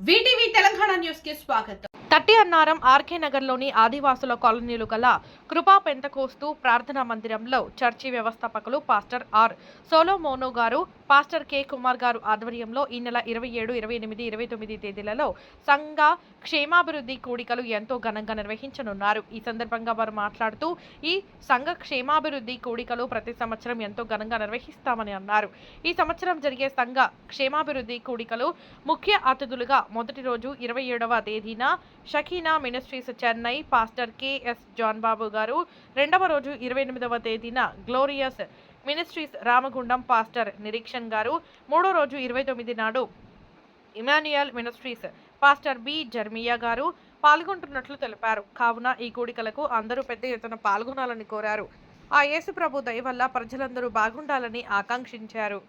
VTV Telangana న్యూస్కి స్వాగతం. తట్టి అన్నారం ఆర్కే నగర్లోని ఆదివాసుల కాలనీలు గల కృపా పెంతకోస్తు ప్రార్థనా మందిరంలో చర్చి వ్యవస్థాపకులు పాస్టర్ ఆర్ సోలోమోనో గారు పాస్టర్ కె కుమార్ గారు ఆధ్వర్యంలో ఈ నెల ఇరవై ఏడు ఇరవై ఎనిమిది ఇరవై తొమ్మిది తేదీలలో సంఘ క్షేమాభివృద్ధి కూడికలు ఎంతో ఘనంగా నిర్వహించనున్నారు. ఈ సందర్భంగా వారు మాట్లాడుతూ ఈ సంఘ క్షేమాభివృద్ధి కూడికలు ప్రతి సంవత్సరం ఎంతో ఘనంగా నిర్వహిస్తామని అన్నారు. ఈ సంవత్సరం జరిగే సంఘ క్షేమాభివృద్ధి కూడికలు ముఖ్య అతిథులుగా మొదటి రోజు ఇరవై ఏడవ తేదీన Shekinah ministries Chennai pastor KS John Babu గారు రెండవ రోజు ఇరవై ఎనిమిదవ తేదీన glorious ministries Ramagundam pastor Nireekshan గారు మూడో రోజు ఇరవై తొమ్మిది నాడు Emmanuel ministries pastor B Jeremiah గారు పాల్గొంటున్నట్లు తెలిపారు. కావున ఈ కూడికలకు అందరూ పెద్ద ఎత్తున పాల్గొనాలని కోరారు. ఆ యేసు ప్రభు దయ వల్ల ప్రజలందరూ బాగుండాలని ఆకాంక్షించారు.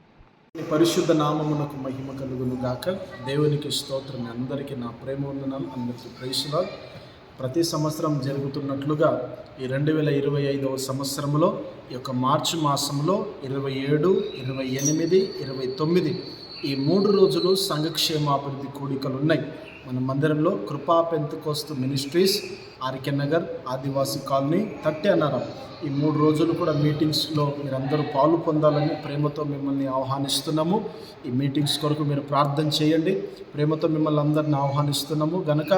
పరిశుద్ధ నామమునకు మహిమ కలుగును గాక దేవునికి స్తోత్రం. అందరికీ నా ప్రేమ వందనాలు. అందరికీ ప్రేసులాలు ప్రతి సంవత్సరం జరుగుతున్నట్లుగా ఈ రెండు వేల ఇరవై ఐదవ సంవత్సరంలో ఈ యొక్క మార్చి మాసంలో ఇరవై ఏడు ఇరవై ఎనిమిది ఇరవై తొమ్మిది ఈ మూడు రోజులు సంఘక్షేమాభివృద్ధి కూడికలు ఉన్నాయి మన మందిరంలో Krupa Pentecost ministries RK Nagar Adivasi colony thirty Annaram. ఈ మూడు రోజులు కూడా మీటింగ్స్లో మీరందరూ పాలు పొందాలని ప్రేమతో మిమ్మల్ని ఆహ్వానిస్తున్నాము. ఈ మీటింగ్స్ కొరకు మీరు ప్రార్థన చేయండి. ప్రేమతో మిమ్మల్ని అందరిని ఆహ్వానిస్తున్నాము. గనక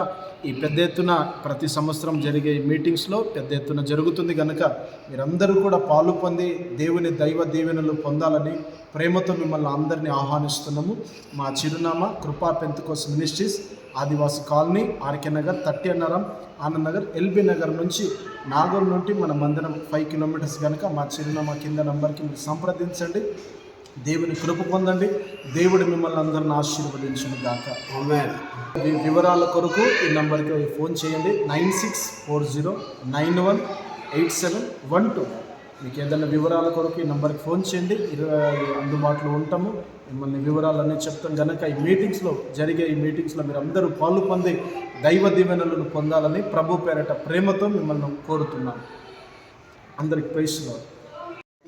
ఈ పెద్ద ఎత్తున ప్రతి సంవత్సరం జరిగే ఈ మీటింగ్స్లో పెద్ద ఎత్తున జరుగుతుంది గనక మీరందరూ కూడా పాలు పొంది దేవుని దైవ దీవెనలు పొందాలని ప్రేమతో మిమ్మల్ని అందరినీ ఆహ్వానిస్తున్నాము. మా చిరునామా Krupa Pentecost ministries Adivasi colony RK Nagar Thatti Annaram Anand Nagar LB Nagar నుంచి నాగోల్ నుండి మన మందిరం ఫైవ్ కిలోమీటర్స్ కనుక మా చిరునామా కింద నంబర్కి మీరు సంప్రదించండి. దేవుని కృప పొందండి. దేవుడు మిమ్మల్ని అందరిని ఆశీర్వదించును గాక. వి- వివరాల కొరకు ఈ నంబర్కి ఫోన్ చేయండి. Nine six four zero nine one eight seven one two. మీకు ఏదైనా వివరాల కొరకు ఈ నెంబర్కి ఫోన్ చేయండి. ఇరవై అందుబాటులో ఉంటాము. మిమ్మల్ని వివరాలన్నీ చెప్తాం. కనుక ఈ మీటింగ్స్లో జరిగే ఈ మీటింగ్స్లో మీరు అందరూ పాలు పొంది దైవ దీవెనలను పొందాలని ప్రభు పేరట ప్రేమతో మిమ్మల్ని కోరుతున్నాను అందరికి ప్రేస్తున్నారు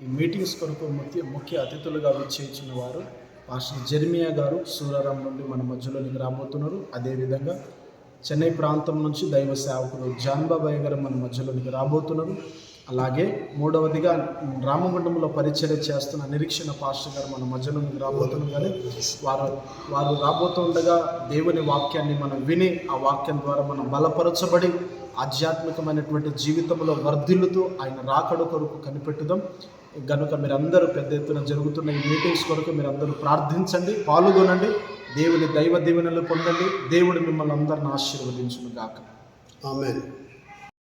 ఈ మీటింగ్స్ కొరకు ముఖ్య ముఖ్య అతిథులుగా విచ్చేయించిన వారు పాస్టర్ జెర్మియా గారు సూరారాం నుండి మన మధ్యలోనికి రాబోతున్నారు. అదేవిధంగా చెన్నై ప్రాంతం నుంచి దైవ సేవకులు జాన్బాబాయ్ గారు మన మధ్యలోనికి రాబోతున్నారు. అలాగే మూడవదిగా రామగుండంలో పరిచర్య చేస్తున్న నిరీక్షణ పాస్టర్ గారు మన మధ్యలోనికి రాబోతున్నారు కానీ వారు వారు రాబోతుండగా దేవుని వాక్యాన్ని మనం విని ఆ వాక్యం ద్వారా మనం బలపరచబడి ఆధ్యాత్మికమైనటువంటి జీవితంలో వర్ధిల్లుతూ ఆయన రాకడ కొరకు కనిపెట్టుదాం. గనుక మీరందరూ పెద్ద ఎత్తున జరుగుతున్న ఈ మీటింగ్స్ కొరకు మీరందరూ ప్రార్థించండి పాల్గొనండి దేవుని దైవ దీవెనలు పొందండి దేవుడు మిమ్మల్ని అందరిని ఆశీర్వదించును గాక ఆమె